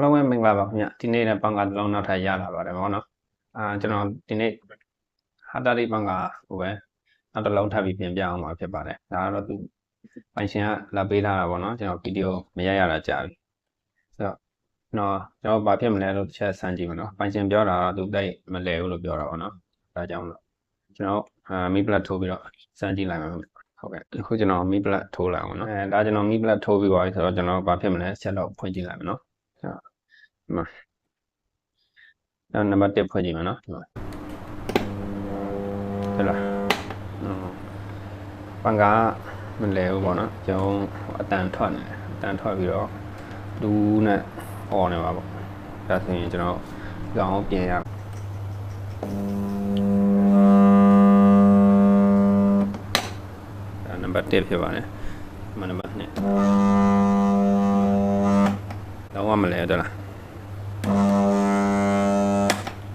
အားလုံးပဲမင်္ဂလာပါခင်ဗျဒီနေ့လည်းပန်ကာတစ်လုံးနောက်ထပ်ရလာပါတယ်ဗောနော်အာကျွန်တော်ဒီနေ့ဟာတာရီပန်ကာကိုပဲနောက်တစ်လုံးထပ်ပြီးပြင်ပြအောင်မှာဖြစ်ပါတယ်ဒါကတော့သူပိုင်ရှင်ကလာပေးထားတာဗောနော်ကျွန်တော်ဗီဒီယိုမရရတာကြာပြီဆိုတော့နော်ကျွန်တော်ဘာဖြစ်မလဲလို့တစ်ချက်စမ်းကြည့်မယ်နော်ပိုင်ရှင်ပြောတာကသူတိတ်မလဲဘူးလို့ပြောတာဗောနော်ဒါကြောင့်လို့ကျွန်တော်အာမီပလက်ထိုးပြီးတော့စမ်းကြည့်လိုက်မယ်ဟုတ်ကဲ့အခုကျွန်တော်မီပလက်ထိုးလိုက်အောင်နော်အဲဒါကျွန်တော်မီပလက်ထိုးပြီးပါပြီဆိုတော့ကျွန်တော်ဘာဖြစ်မလဲဆက်တော့ဖွင့်ကြည့်လိုက်မယ်နော် ဒီမှာနောက်နံပါတ်1ဖွင့်ကြည့်မယ်နော်ဒီမှာဟုတ်လားပန်ကမလဲဘူးပေါ့နော်ကျွန်တော်အတန်ထွက်နေတယ်အတန်ထွက်ပြီးတော့လူနဲ့អော်နေပါပေါ့ဒါဆိုရင်ကျွန်တော်ကြောင်ပြင်ရဒါနံပါတ်1ဖြစ်ပါတယ်ဒီမှာနံပါတ်2တော့မလဲတော့လား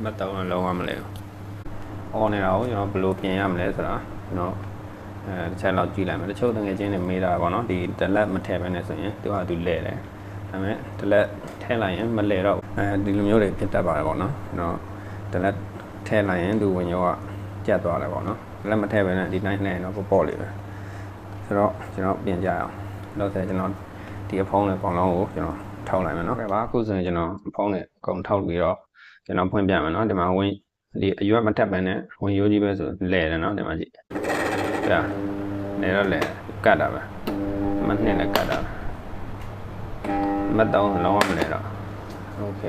မတောင်းလုံးဝမလဲဘူး။အော်နေတာကိုကျွန်တော်ဘယ်လိုပြင်ရမလဲဆိုတာကျွန်တော်အဲတစ်ချက်လောက်ကြည့်လိုက်မယ်။တချို့တငယ်ချင်းတွေမေးတာပေါ့နော်။ဒီတလက်မထည့်ဘဲနဲ့ဆိုရင်သူကသူလဲတယ်။ဒါပေမဲ့တလက်ထည့်လိုက်ရင်မလဲတော့အဲဒီလိုမျိုးတွေဖြစ်တတ်ပါတယ်ပေါ့နော်။ကျွန်တော်တလက်ထည့်လိုက်ရင်သူဝင်ရောကကျတ်သွားတယ်ပေါ့နော်။တလက်မထည့်ဘဲနဲ့ဒီတိုင်းနဲ့တော့ပေါ့ပေါ့လေးပဲ။ဆိုတော့ကျွန်တော်ပြင်ကြအောင်။လို့ဆိုကျွန်တော်ဒီအဖုံးလေးကောင်လုံးကိုကျွန်တော်ထောက်လိုက်မယ်နော်။ဟုတ်ကဲ့ပါအခုဆိုရင်ကျွန်တော်အဖုံးလေးအကုန်ထောက်ပြီးတော့ ကျွန်တော်ဖွင့်ပြမယ်နော်ဒီမှာဝင်ဒီအရွက်မထက်ပဲနဲ့ဝင်ရိုးကြီးပဲဆိုလဲတယ်နော်ဒီမှာကြည့်ကြာလဲတော့လဲကတ်တာပဲမနှစ်လည်းကတ်တာမတောင်းလုံးဝမလဲတော့โอเค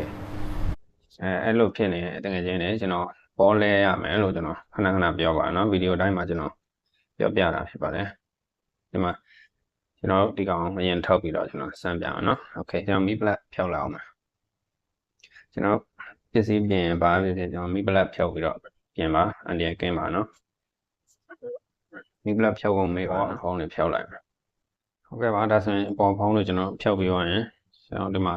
အဲအဲ့လိုဖြစ်နေတကယ်ချင်းနေကျွန်တော်ပေါ်လဲရမယ်လို့ကျွန်တော်ခဏခဏပြောပါနော်ဗီဒီယိုတိုင်းမှာကျွန်တော်ပြောပြတာဖြစ်ပါတယ်ဒီမှာကျွန်တော်ဒီကောင်အရင်ထောက်ပြီးတော့ကျွန်တော်စမ်းပြမယ်နော်โอเคကျွန်တော်မီပလက်ဖြောက်လာအောင်ပါကျွန်တော် ပစ္စည်းပြင်ပါဖြစ်ဖြစ်ကျွန်တော်မိပလက်ဖြုတ်ပြီးတော့ပြင်ပါအန်ဒီကင်းပါနော်မိပလက်ဖြုတ်ဖို့မေးပါဖုန်းလေးဖြုတ်လိုက်ပါဟုတ်ကဲ့ပါဒါဆိုရင်အပေါ်ဖုန်းလေးကျွန်တော်ဖြုတ်ပြီးသွားရင်ကျွန်တော်ဒီမှာ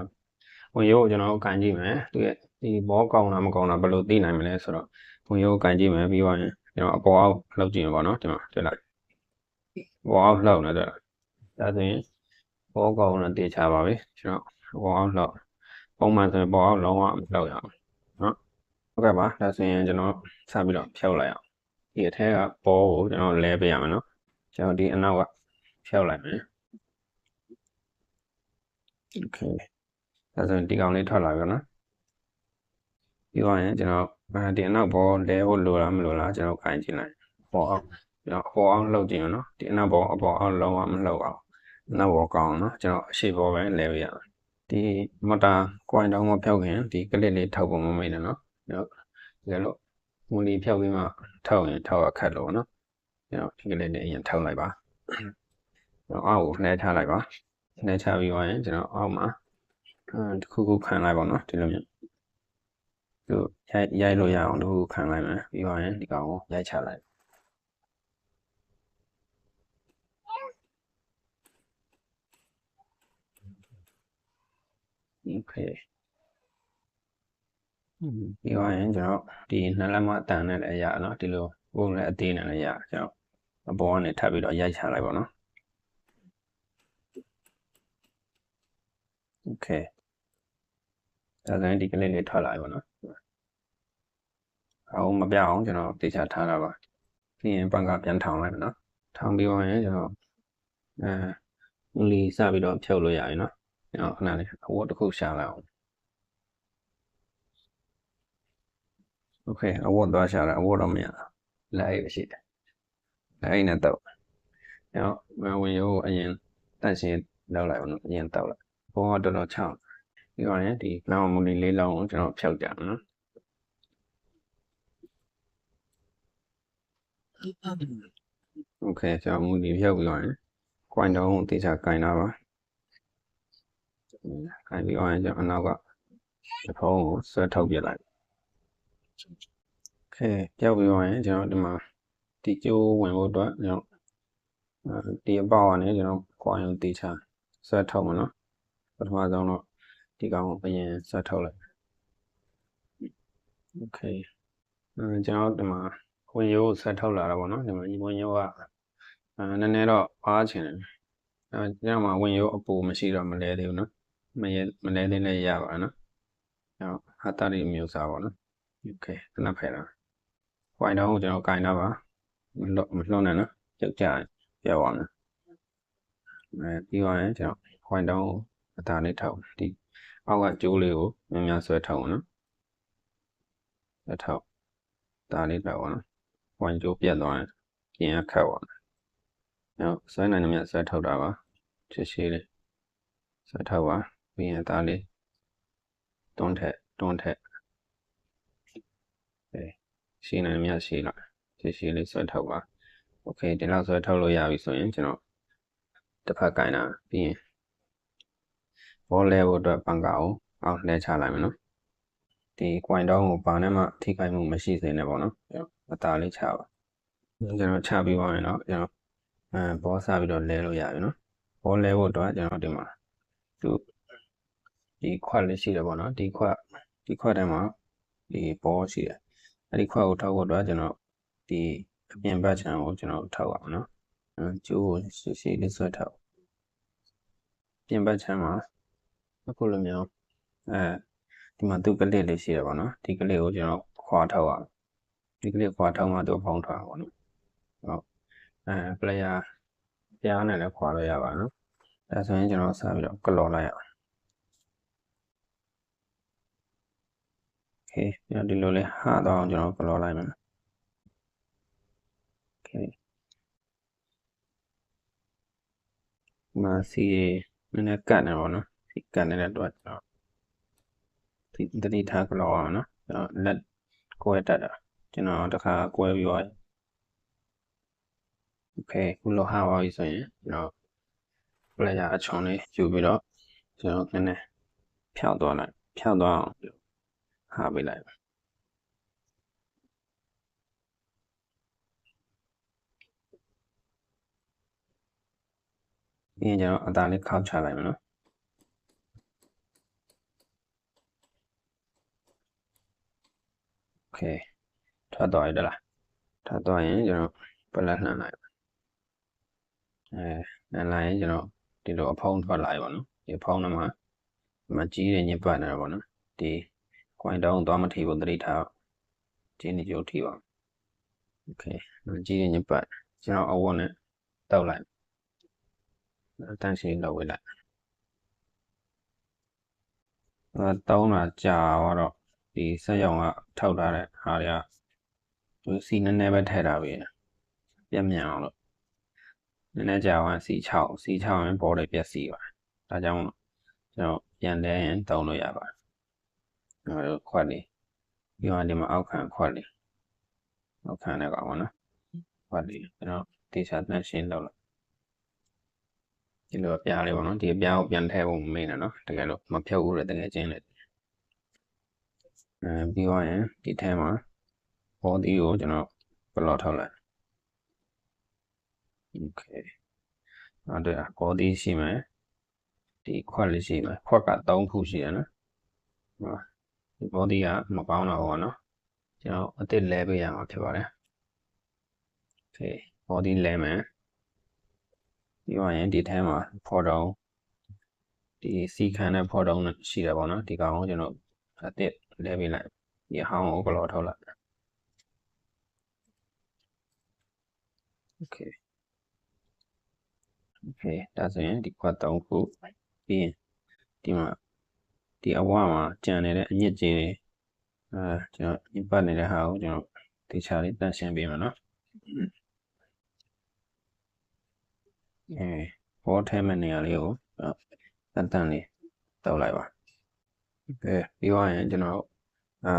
ဝင်ရိုးကိုကျွန်တော်ကန်ကြည့်မယ်သူရဲ့ဒီဘောကောင်းလားမကောင်းလားဘယ်လိုသိနိုင်မလဲဆိုတော့ဝင်ရိုးကိုကန်ကြည့်မယ်ပြီးသွားရင်ကျွန်တော်အပေါ်အောက်လှုပ်ကြည့်မှာပေါ့နော်ဒီမှာတွေ့လိုက်ဘောအောက်လှုပ်နေတယ်ဒါဆိုရင်ဘောကောင်းလားတေချာပါပြီကျွန်တော်ဘောအောက်လှုပ်ပုံမှန်ဆိုရင်ဘောအောက်လုံးဝမလှုပ်ရအော နော်ဟုတ်ကဲ့ပါဒါဆိုရင်ကျွန်တော်စပြီးတော့ဖြောက်လိုက်အောင်ဒီအထက်ကဘောကိုကျွန်တော်လဲပေးရမယ်နော်ကျွန်တော်ဒီအနောက်ကဖြောက်လိုက်မယ် okay ဒါဆိုရင်ဒီကောင်လေးထွက်လာပြီနော်ပြီးတော့ရင်ကျွန်တော်ဒီအနောက်ဘောလဲဖို့လိုလားမလိုလားကျွန်တော်ခိုင်းကြည့်လိုက်ပေါ်အောင်ကျွန်တော်အပေါ်အောင်လှုပ်ကြည့်မယ်နော်ဒီအနောက်ဘောအပေါ်အောင်လုံးဝမလှုပ်အောင်နောက်ဘောကောင်းနော်ကျွန်တော်အရှိဘောပဲလဲပေးရမယ် ဒီမော်တာကွိုင်တောင်းမဖြုတ်ခင်ဒီကလစ်လေးထောက်ပုံမမိတ်နဲ့နော်ဟုတ်ဒါလို့မူလီဖြောက်ပြီးမှထောက်ရင်ထောက်ရခက်လို့နော်ကျွန်တော်ဒီကလေးနဲ့အရင်ထောက်လိုက်ပါကျွန်တော်အောက်ကိုနှဲချလိုက်ပါနှဲချပြီးသွားရင်ကျွန်တော်အောက်မှာအဲတစ်ခုခုခံလိုက်ပါနော်ဒီလိုမျိုးသူရိုက်ရိုက်လို့ရအောင်တစ်ခုခံလိုက်မယ်ပြီးသွားရင်ဒီကောင်ကိုရိုက်ချလိုက် okay ပြီးတော့ရင်ကျွန်တော်ဒီနှလက်မအတန်နဲ့လည်းရနော်ဒီလိုပုံနဲ့အသေးနဲ့လည်းရကျွန်တော်အပေါ်ကနေထပ်ပြီးတော့ရိုက်ချလိုက်ပါနော် okay ဒါဆိုရင်ဒီကလေးလေးထွက်လာပြီပေါ့နော်အောင်မပြအောင်ကျွန်တော်တေချာထားတာပါပြီးရင်ပန်ကပြန်ထောင်လိုက်မယ်နော်ထောင်ပြီးတော့ရင်ကျွန်တော်အဲလီစပြီးတော့ဖြုတ်လို့ရရင်နော် တော်ခဏလေးအဝတ်တစ်ခုရှာလိုက်အောင် โอเคအဝတ်သွားရှာတာအဝတ်တော့မရလက်အိပ်ပဲရှိတယ်လက်အိပ်နဲ့တော့ကျွန်တော်ဝင်ရိုးအရင်တန့်ရှင်းလောက်လိုက်အောင်အရင်တောက်လိုက်ဘောကတော်တော်ချောင်းပြီးတော့ရင်ဒီလောင်းမူလီလေးလောင်းကိုကျွန်တော်ဖြောက်ကြမယ်နော်โอเคကျွန်တော်မူလီဖြောက်ပြီးတော့ရင် coin တော့တေချာကင်တာပါ အဲ့ဒီ on ကြောင့်အနောက်ကဒီဖုန်းကိုဆွဲထုတ်ပြလိုက်ခဲပြောက်ပြီးတော့ရင်ကျွန်တော်ဒီမှာဒီကျိုးဝင်ဖို့အတွက်ကျွန်တော်ဒီအပေါက်ကနေကျွန်တော်ကွာရုံတေးချဆွဲထုတ်မှာနော်ပထမဆုံးတော့ဒီကောင်ကိုအရင်ဆွဲထုတ်လိုက် okay အဲကျွန်တော်ဒီမှာဝင်ရိုးဆွဲထုတ်လာတာပေါ့နော်ဒီမှာဝင်ရိုးကအဲနည်းနည်းတော့အားချင်တယ်အဲကျွန်တော်မှာဝင်ရိုးအပူမရှိတော့မလဲသေးဘူးနော် မလဲမလဲသေးလည်းရပါနော်။ဟုတ်ဟာတာတွေမျိုးစားပါနော်။ Okay ဒီနောက်ဖယ်တာ။ white တော့ကျွန်တော်ကင်တော့ပါ။မလွတ်မလွတ်နဲ့နော်။ကြောက်ကြပြောက်အောင်နော်။အဲပြီးသွားရင်ကျွန်တော် white တော့အသာလေးထောက်ဒီအောက်ကကျိုးလေးကိုများများဆွဲထောက်အောင်နော်။အထောက်ဒါလေးပဲပေါ့နော်။ white ကျိုးပြတ်သွားရင်ပြင်ရခက်ပါမယ်။နော်ဆွဲနိုင်တယ်မြတ်ဆွဲထောက်တာပါ။ချစ်ရှိလေးဆွဲထောက်ပါ။ ပြီးရင်ဒါလေးတွန်းထက်တွန်းထက်အဲရှင်းနိုင်မြတ်ရှင်းလိုက်ရှင်းရှင်းလေးဆွဲထောက်ပါโอเคဒီလောက်ဆွဲထောက်လို့ရပြီဆိုရင်ကျွန်တော်တစ်ဖက်ကင်တာပြီးရင်ဘောလဲဖို့အတွက်ပန်ကာကိုအောက်လှဲချလိုက်မယ်နော်ဒီ coin တောင်းကိုဘာနဲ့မှထိခိုက်မှုမရှိစေနဲ့ပေါ့နော်အသားလေးချပါကျွန်တော်ချပြီးသွားရင်တော့ကျွန်တော်အဲဘောစပြီးတော့လဲလို့ရပြီနော်ဘောလဲဖို့အတွက်ကျွန်တော်ဒီမှာသူ ဒီခွက်လေးရှိတယ်ပေါ့နော်ဒီခွက်ဒီခွက်ထဲမှာဒီဘောရှိတယ်အဲ့ဒီခွက်ကိုထောက်ဖို့အတွက်ကျွန်တော်ဒီအပြင်ဘက်ခြမ်းကိုကျွန်တော်ထောက်အောင်နော်အဲကျိုးကိုရှိရှိလေးဆွဲထောက်ပြင်ဘက်ခြမ်းမှာအခုလိုမျိုးအဲဒီမှာသူကလစ်လေးရှိတယ်ပေါ့နော်ဒီကလစ်ကိုကျွန်တော်ခွာထောက်အောင်ဒီကလစ်ခွာထောက်မှသူဖောင်းထားပါပေါ့နော်ဟုတ်အဲ player ပြားနဲ့လည်းခွာလို့ရပါနော်ဒါဆိုရင်ကျွန်တော်စပြီးတော့ကလော်လိုက်ရအောင် okay ပြန်ဒီလိုလေးဟာတော့အောင်ကျွန်တော်ကလော်လိုက်မယ် okay မာစီနည်းနည်းကတ်နေပါတော့စီကတ်နေတဲ့တော့ကျွန်တော်ဒီတတိထားကလော်အောင်နော်ကျွန်တော်လက်ကွဲတက်တာကျွန်တော်တခါကွဲပြီးသွား okay ခုလောဟာပါပြီဆိုရင်ကျွန်တော် player အချုံလေးယူပြီးတော့ကျွန်တော်နည်းနည်းဖြောက်သွားလိုက်ဖြောက်သွားအောင် ဟာပေးလိုက်ပြီးရင်ကျွန်တော်အသားလေးခောက်ချလိုက်မယ်နော် okay ထွက်သွားရတလားထွက်သွားရင်ကျွန်တော်ပလက်လှမ်းလိုက်အဲလှမ်းလိုက်ရင်ကျွန်တော်ဒီလိုအဖုံးထွက်လာပြီပေါ့နော်ဒီအဖုံးထဲမှာမကြီးတဲ့ညစ်ပတ်နေတယ်ပေါ့နော်ဒီ coin down သွားမထိဘူးသတိထားကျင်းနေကြိုးထိပါ okay ကြည့်ရင်ညပတ်ကျွန်တော်အဝတ်နဲ့တောက်လိုက်တန်းရှင်းလောက်ဝေးလိုက်အဲတောင်းတာကြာတော့ဒီဆက်ရောင်ကထောက်ထားတဲ့ဟာတွေကသူစီနည်းနည်းပဲထည့်ထားပြီပြက်မြန်အောင်လို့နည်းနည်းကြာအောင်စီ6စီ6ရင်ဘော်တွေပြက်စီပါဒါကြောင့်ကျွန်တော်ပြန်လဲရင်တောင်းလို့ရပါတယ် အဲလိုခွက်လေးပြီးတော့ဒီမှာအောက်ခံခွက်လေးအောက်ခံတဲ့ကောင်ပါနော်ခွက်လေးကျွန်တော်တေချာတန်းရှင်းလောက်လိုက်ဒီလိုအပြားလေးပေါ့နော်ဒီအပြားကိုပြန်ထည့်ဖို့မမေ့နဲ့နော်တကယ်လို့မဖြုတ်ဘူးလေတကယ်ချင်းလေအဲပြီးတော့ရင်ဒီထဲမှာဘောဒီကိုကျွန်တော်ဘလော့ထောက်လိုက် okay အဲ့ဒါဘောဒီရှိမယ်ဒီခွက်လေးရှိမယ်ခွက်က3ခုရှိရနော် ဒီဘောဒီကမကောင်းတော့ဘူးနော်ကျွန်တော်အစ်စ်လဲပေးရမှာဖြစ်ပါတယ် okay ဘောဒီလဲမယ်ပြီးတော့ရင်ဒီထဲမှာဖော်တောင်းဒီစီခံတဲ့ဖော်တောင်းရှိတယ်ပေါ့နော်ဒီကောင်ကိုကျွန်တော်အစ်စ်လဲပေးလိုက်ဒီဟောင်းကိုကလော်ထုတ်လိုက် okay okay ဒါဆိုရင်ဒီခွက်3ခုပြီးရင်ဒီမှာ ဒီအဝမှာကြံနေတဲ့အညစ်ကြေးတွေအဲကျွန်တော်ညပတ်နေတဲ့ဟာကိုကျွန်တော်တေချာလေးတန့်ရှင်းပေးမယ်နော်အဲဘောထဲမဲ့နေရာလေးကိုတန်တန်လေးတောက်လိုက်ပါကဲပြီးသွားရင်ကျွန်တော်အာ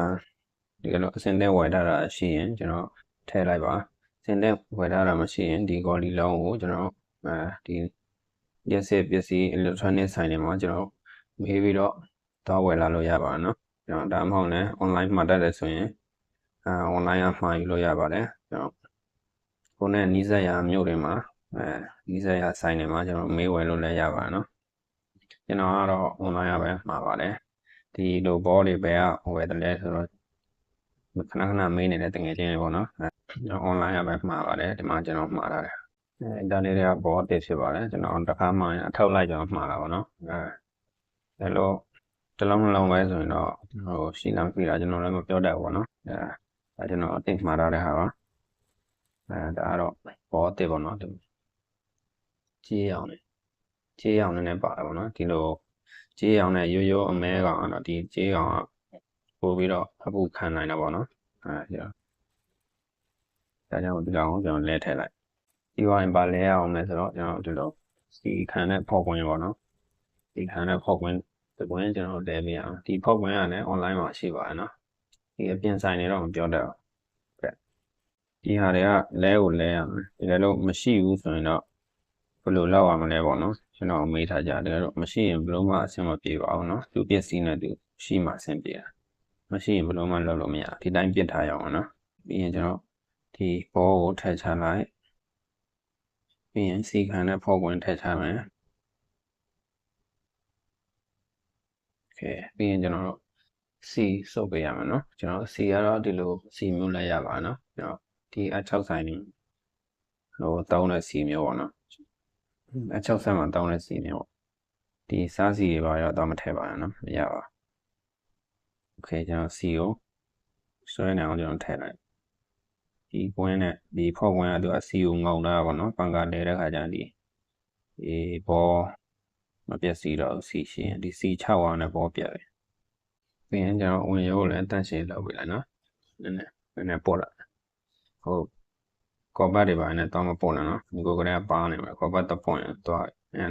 ဒီကတော့အစင်တဲ့ဝယ်ထားတာရှိရင်ကျွန်တော်ထည့်လိုက်ပါအစင်တဲ့ဝယ်ထားတာမရှိရင်ဒီကော်လီလုံးကိုကျွန်တော်အဲဒီရက်စစ်ပစ္စည်း electronic ဆိုင်တွေမှာကျွန်တော်မေးပြီးတော့ သွားဝယ်လာလို့ရပါနော်ကျွန်တော်ဒါမှမဟုတ်လည်း online မှာတက်တယ်ဆိုရင်အာ online အမှာယူလို့ရပါတယ်ကျွန်တော်ကိုယ်နဲ့နီးစပ်ရာမြို့တွေမှာအဲနီးစပ်ရာဆိုင်တွေမှာကျွန်တော်မေးဝယ်လို့လည်းရပါနော်ကျွန်တော်ကတော့ online ရပဲမှာပါတယ်ဒီလိုဘောတွေပဲဝယ်တယ်လဲဆိုတော့ခဏခဏမေးနေတဲ့တငယ်ချင်းတွေပေါ့နော်ကျွန်တော် online ရပဲမှာပါတယ်ဒီမှာကျွန်တော်မှာထားတယ်အဲဒါလေးတွေကဘောအစ်ဖြစ်ပါတယ်ကျွန်တော်တစ်ခါမှအထောက်လိုက်ကျွန်တော်မှာတာပေါ့နော်အဲဒါလို့ တစ်လုံးနှလုံးပဲဆိုရင်တော့ဟိုရှိလားမရှိလားကျွန်တော်လည်းမပြောတတ်ဘူးပေါ့နော်အဲဒါကျွန်တော်အသိမှားထားတဲ့ဟာပါအဲဒါကတော့ဘောအစ်ပေါ့နော်ကြေးအောင်နေကြေးအောင်နေနဲ့ပါတယ်ပေါ့နော်ဒီလိုကြေးအောင်နဲ့ရိုးရိုးအမဲကောင်ကတော့ဒီကြေးကောင်ကပို့ပြီးတော့အပူခံနိုင်တာပေါ့နော်အဲဒီတော့ဒါကြောင့်ဒီကောင်ကိုကျွန်တော်လဲထည့်လိုက်ဒီဝိုင်းပါလဲအောင်လဲဆိုတော့ကျွန်တော်ဒီလိုစီခံတဲ့ဖောက်ကွင်းပေါ့နော်စီခံတဲ့ဖောက်ကွင်း ဒီကွင်းကျွန်တော်လဲပြအောင်ဒီဖောက်ကွင်းကလည်း online မှာရှိပါတယ်နော်ဒီအပြင်ဆိုင်နေတော့မပြောတတ်ဘူးဒီဟာတွေကလဲကိုလဲရမယ်ဒီလည်းလို့မရှိဘူးဆိုရင်တော့ဘယ်လိုလောက်ရမလဲပေါ့နော်ကျွန်တော်မေးထားကြတယ်တော့မရှိရင်ဘယ်လိုမှအဆင်မပြေပါဘူးနော်သူပစ္စည်းနဲ့သူရှိမှအဆင်ပြေတာမရှိရင်ဘယ်လိုမှလုပ်လို့မရဒီတိုင်းပြစ်ထားရအောင်နော်ပြီးရင်ကျွန်တော်ဒီဘောကိုထည့်ချလိုက်ပြီးရင်စီခံတဲ့ဖောက်ဝင်ထည့်ချမယ် โอเคပြီးရင်ကျွန်တော်တို့စီစုပ်ပေးရမယ်နော်ကျွန်တော်စီကတော့ဒီလိုစီမျိုးလိုက်ရပါနော်ကျွန်တော်ဒီအ6ဆိုင်နေဟိုတောင်းတဲ့စီမျိုးပေါ့နော်အ6ဆိုင်မှာတောင်းတဲ့စီမျိုးဒီစားစီတွေပါတော့တော့မထည့်ပါနဲ့နော်မရပါโอเคကျွန်တော်စီကိုဆွဲနေအောင်ကျွန်တော်ထည့်လိုက်ဒီကွင်းနဲ့ဒီဖောက်ကွင်းကသူအစီကိုငုံတာပေါ့နော်ပန်ကာလဲတဲ့ခါကျရင်ဒီဒီဘော မပြက်စီတော့စီရှင်ဒီစီ6အောင်နဲ့ဘောပြက်တယ်ပြီးရင်ကျွန်တော်ဝင်ရိုးလည်းတန့်ရှင်းလုပ်ပြလိုက်နော်နည်းနည်းနည်းနည်းပေါ်လာဟုတ်ကောပတ်တွေပါနဲ့တော့မပေါ်လာနော်ဒီကိုကလေးကပါနေမှာကောပတ်တော့ပေါ်ရင်တော့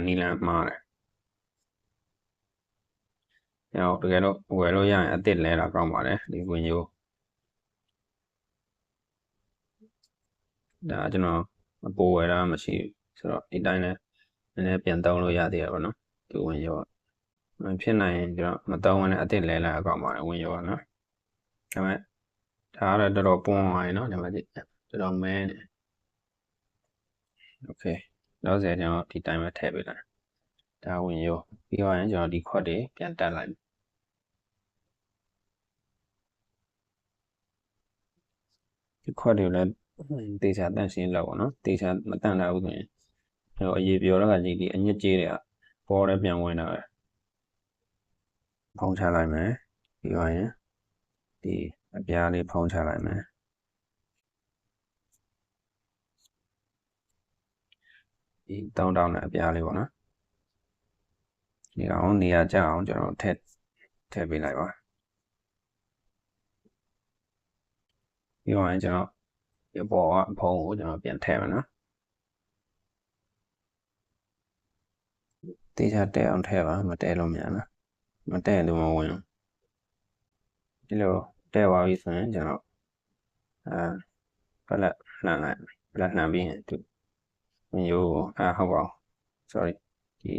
နီလန်မှားတယ်။ကျွန်တော်တကယ်တော့ဝယ်လို့ရရင်အစ်စ်လဲတာကောင်းပါတယ်ဒီဝင်ရိုးဒါကျွန်တော်အပေါ်ဝယ်တာမရှိဘူးဆိုတော့ဒီတိုင်းလဲနည်းနည်းပြန်တောင်းလို့ရသေးရပါတော့ ဒီဝင်ရောဖြစ်နိုင်ရင်ကျွန်တော်မတောင်းဝင်တဲ့အစ်စ်လဲလိုက်အကောင့်ပါတယ်ဝင်ရောနော်ဒါပေမဲ့ဒါကတော့တော်တော်ပွန်းသွားရင်နော်ဒီမှာကြည့်တော်တော်မဲနေโอเคနောက်ဆက်ကျွန်တော်ဒီတိုင်းပဲထည့်ပေးလိုက်ဒါဝင်ရောပြီးတော့ရင်ကျွန်တော်ဒီခွက်တွေပြန်တက်လိုက်ဒီခွက်တွေလည်းတေချာတန့်ရှင်းလောက်ပေါ့နော်တေချာမတန့်လာဘူးဆိုရင်ဟိုအရေးပြောတော့ကကြီးဒီအညစ်ကြေးတွေက ပေါ်လည်းပြန်ဝင်တာပဲဖုံးချလိုက်မယ်ပြီးတော့ရင်ဒီအပြားလေးဖုံးချလိုက်မယ်ဒီတောင်းတောင်းနဲ့အပြားလေးပေါ့နော်ဒီကောင်နေရာကျအောင်ကျွန်တော်ထည့်ထည့်ပေးလိုက်ပါပြီးတော့ရင်ကျွန်တော်ဒီပေါ်ကအဖုံးကိုကျွန်တော်ပြန်ထည့်မယ်နော် တေချာတဲအောင်ထည့်ပါမတဲလို့မြန်လားမတဲလို့မဝင်ဒီလိုတဲပါပြီဆိုရင်ကျွန်တော်အဲပလက်လှန်လိုက်ပလက်လှန်ပြီးရင်သူဝင်ရိုးအာဟုတ်ပါဘူး sorry ဒီ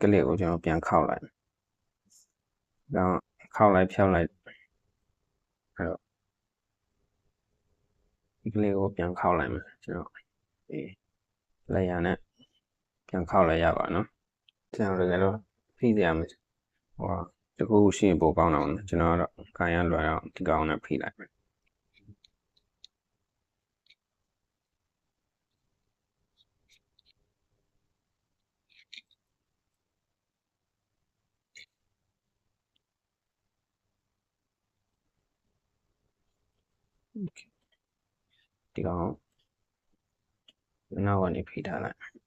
ကလစ်ကိုကျွန်တော်ပြန်ခောက်လိုက်တော့ခောက်လိုက်ဖြောက်လိုက်အဲ့တော့ဒီကလေးကိုပြန်ခောက်လိုက်မယ်ကျွန်တော်အေးလက်ရနဲ့ပြန်ခောက်လိုက်ရပါနော် ကျွန်တော်တကယ်လို့ဖိစရာမဟိုတကူရှိရင်ပိုကောင်းတော့ကျွန်တော်ကတော့ခံရလွယ်အောင်ဒီကောင်နဲ့ဖိလိုက်မယ်ဒီကောင်နောက်ကနေဖိထားလိုက်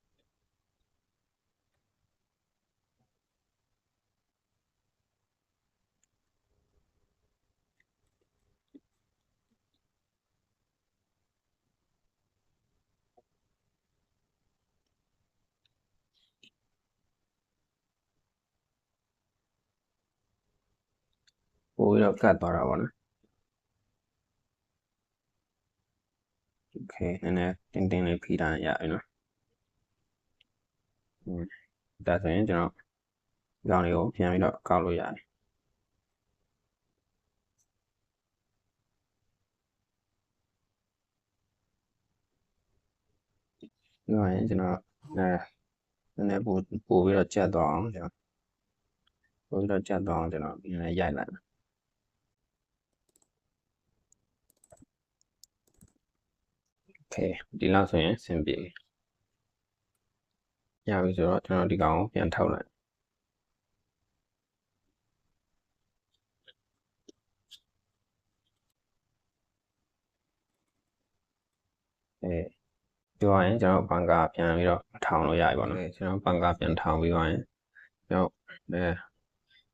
ပို့ပြီးတော့ကတ်သွားတာပေါ့နော်โอเคနည်းနည်းတင်းတင်းလေးဖိထားရပြီနော်ဒါဆိုရင်ကျွန်တော်ဒီကောင်လေးကိုပြန်ပြီးတော့ကောက်လို့ရတယ်ဒီမှာကျွန်တော်အဲနည်းနည်းပို့ပို့ပြီးတော့ကြက်သွားအောင်ကျွန်တော်ပို့ပြီးတော့ကြက်သွားအောင်ကျွန်တော်နည်းနည်းရိုက်လိုက် Okay ဒီလောက်ဆိုရင်အဆင်ပြေရပြီဆိုတော့ကျွန်တော်ဒီကောင်ကိုပြန်ထောက်လိုက်အဲပြောရရင်ကျွန်တော်ဘန်ကာပြန်ပြီးတော့ထောင်လို့ရပြီပေါ့နော်ကျွန်တော်ဘန်ကာပြန်ထောင်ပြီးပါရင်ကျွန်တော်အဲ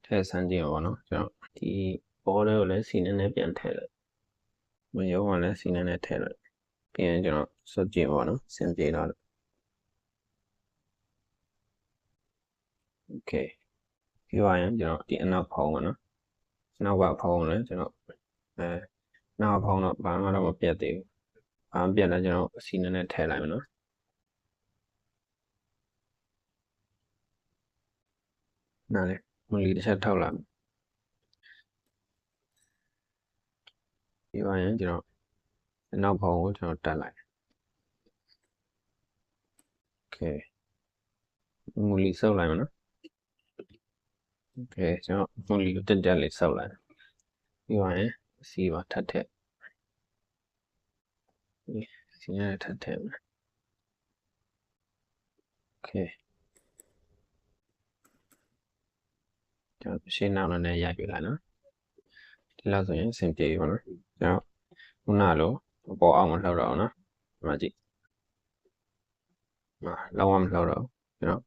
ထည့်ဆန်းခြင်းပေါ့နော်ကျွန်တော်ဒီဘောလေးကိုလည်းစီနဲ့နဲ့ပြန်ထည့်လိုက်မရောကလည်းစီနဲ့နဲ့ထည့်လိုက် ပြီးရင်ကျွန်တော်စွတ်ကြည့်ပါပေါ့နော်စင်ပြေတော့ okay ပြောရရင်ကျွန်တော်ဒီအနောက်ဖုံးပါနော်နောက်ကဖုံးလည်းကျွန်တော်အဲနောက်ဖုံးတော့ဘာမှတော့မပြတ်သေးဘူးဘာမှပြတ်လဲကျွန်တော်အစီနဲ့နဲ့ထည့်လိုက်မယ်နော်နားလေမလီတစ်ချက်ထောက်လိုက်ပြောရရင်ကျွန်တော်အ နောက်ဘောင်ကိုကျွန်တော်တက်လိုက် Okay မူလီဆောက်လိုက်မယ်နော် Okay ကျွန်တော်မူလီကိုတက်တက်လေးဆောက်လိုက်ပြီးပါရင်စီပါထပ်ထက်စီရထပ်ထက် Okay ကျွန်တော်ရှင်းနောက်လည်းရိုက်ပြလိုက်နော်ဒီလောက်ဆိုရင်အဆင်ပြေပြီပေါ့နော်ကျွန်တော်ခုနလို အပေါ်အောင်မလှောက်တော့အောင်နော်ဒီမှာကြည့်မလောက်အောင်မလှောက်တော့ကျွန်တော်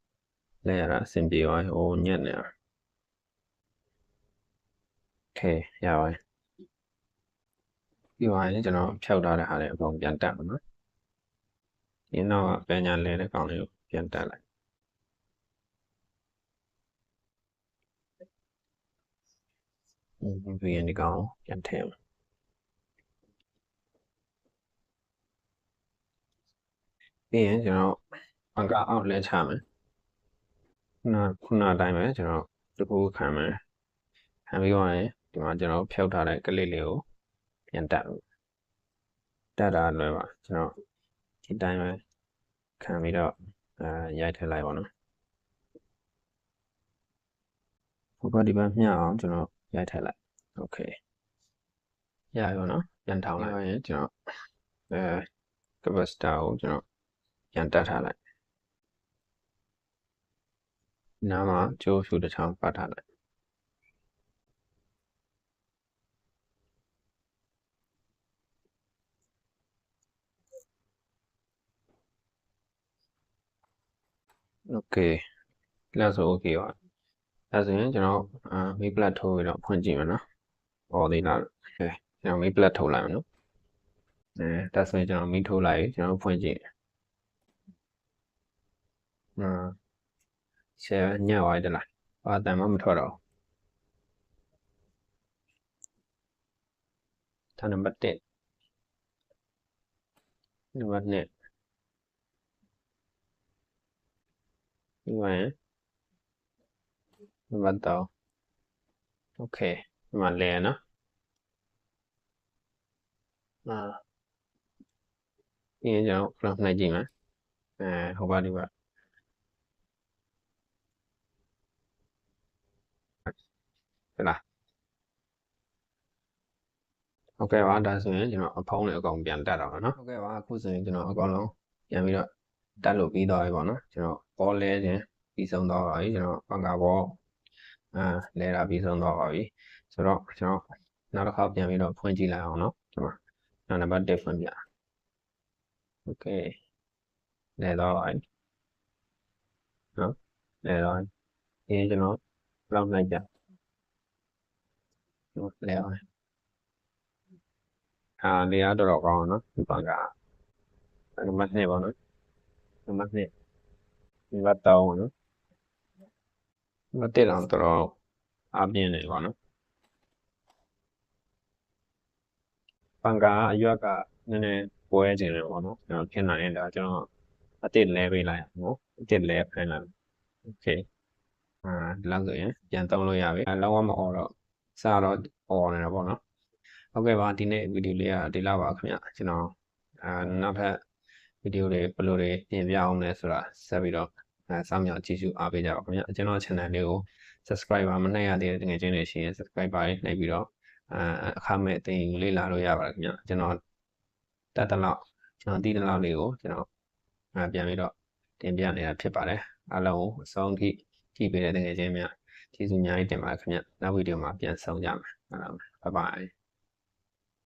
လဲရတာအဆင်ပြေသွားဟိုညက်နေတာ Okay ရပါတယ်ပြီးသွားရင်ကျွန်တော်ဖြောက်ထားတဲ့ဟာလေးအကုန်ပြန်တက်မှာနော်ဒီနောက်ကပြန်ညာလဲတဲ့ကောင်လေးကိုပြန်တက်လိုက်ဒီဗီဒီယိုဒီကောင်ပြန်ထည့် ပြီးရင်ကျွန်တော်အကအောက်လဲချမယ်ခုနခုနအတိုင်းပဲကျွန်တော်တခုခံမယ်ခံပြီးသွားရင်ဒီမှာကျွန်တော်ဖြုတ်ထားတဲ့ကလစ်လေးကိုပြန်တက်လို့တက်တာလွယ်ပါကျွန်တော်ဒီတိုင်းပဲခံပြီးတော့အဲရိုက်ထည့်လိုက်ပါတော့ဟိုဘက်ဒီဘက်မျှအောင်ကျွန်တော်ရိုက်ထည့်လိုက်โอเคရရောနော်ပြန်ထောင်လိုက်ရင်ကျွန်တော်အဲ capacitor ကိုကျွန်တော် ပြန်တက်ထားလိုက်နားမှာကျိုးဖြူတစ်ချောင်းပတ်ထားလိုက် okay လက်ဆို okay ပါအဲဆိုရင်ကျွန်တော်အာမိပလက်ထိုးပြီးတော့ဖွင့်ကြည့်မယ်နော်ဟောသေးလားအဲကျွန်တော်မိပလက်ထိုးလိုက်မယ်နော်အဲဒါဆိုရင်ကျွန်တော်မိထိုးလိုက်ကျွန်တော်ဖွင့်ကြည့် 아, sẽ nhau ai đây là, ở đây đâu, thằng thôi bắt Thằng number 10. Number như vậy, mà, number tàu. Ok, mà lè nó. À, nghe cho làm này gì mà, à, không bao đi vậy. ဟိုဘက်ဒီဘက်ဟုတ်လားဟုတ်ကဲ့ပါဒါဆိုရင်ကျွန်တော်အဖုံးလေးအကောင်ပြန်တက်တော့မယ်နော်ဟုတ်ကဲ့ပါအခုဆိုရင်ကျွန်တော်အကောင်လုံးပြန်ပြီးတော့တက်လို့ပြီးသွားပြီပေါ့နော်ကျွန်တော်ဘောလဲခြင်းပြီးဆုံးသွားပါပြီကျွန်တော်ပန်ကာဘောအာလဲတာပြီးဆုံးသွားပါပြီဆိုတော့ကျွန်တော်နောက်တစ်ခါပြန်ပြီးတော့ဖွင့်ကြည့်လိုက်အောင်နော်ဒီမှာနောက်နံပါတ်1ဖွင့်ပြโอเคလဲတော့ပါပြီနော်လဲတော့ဒီကျွန်တော်လောက်လိုက်ကြ လဲအောင်အာနေရာတော့တော့ကောင်းနော်ဒီပန်ကာနံပါတ်2ပေါ့နော်နံပါတ်2နံပါတ်3ပေါ့နော်နံပါတ်1တော့တော်တော်အပြင်းနေပါနော်ပန်ကာအရွက်ကနည်းနည်းပွဲခြင်းတယ်ပေါ့နော်ကျွန်တော်ဖြစ်နိုင်ရင်ဒါကျွန်တော်အတစ်လဲပေးလိုက်နော်အတစ်လဲဖိုင်လိုက်โอเคအာဒီလောက်ဆိုရင်ပြန်သုံးလို့ရပြီအလုံးဝမအော်တော့ စတော့အော်နေတာပေါ့နော်ဟုတ်ကဲ့ပါဒီနေ့ဗီဒီယိုလေးကဒီလောက်ပါခင်ဗျကျွန်တော်အာနောက်ထပ်ဗီဒီယိုတွေဘယ်လိုတွေပြင်ပြအောင်လဲဆိုတာဆက်ပြီးတော့အဲစောင့်မျှော်ကြည့်ရှုအားပေးကြပါခင်ဗျကျွန်တော် channel လေးကို subscriber မနှိပ်ရသေးတဲ့တကယ်ချင်းတွေရှိရင် subscriber နှိပ်ပြီးတော့အာအခမဲ့အသိဉာဏ်လေးလာလို့ရပါတယ်ခင်ဗျကျွန်တော်တတ်တလောက်ကျွန်တော်တည်တလောက်လေးကိုကျွန်တော်အဲပြန်ပြီးတော့တင်ပြနေတာဖြစ်ပါတယ်အားလုံးကိုအဆုံးထိကြည့်ပေးတဲ့တကယ်ချင်းများ ကျေးဇူးအများကြီးတင်ပါတယ်ခင်ဗျနောက်ဗီဒီယိုမှာပြန်ဆောင်ကြမယ်ဟုတ်လားဘိုင်ဘိုင်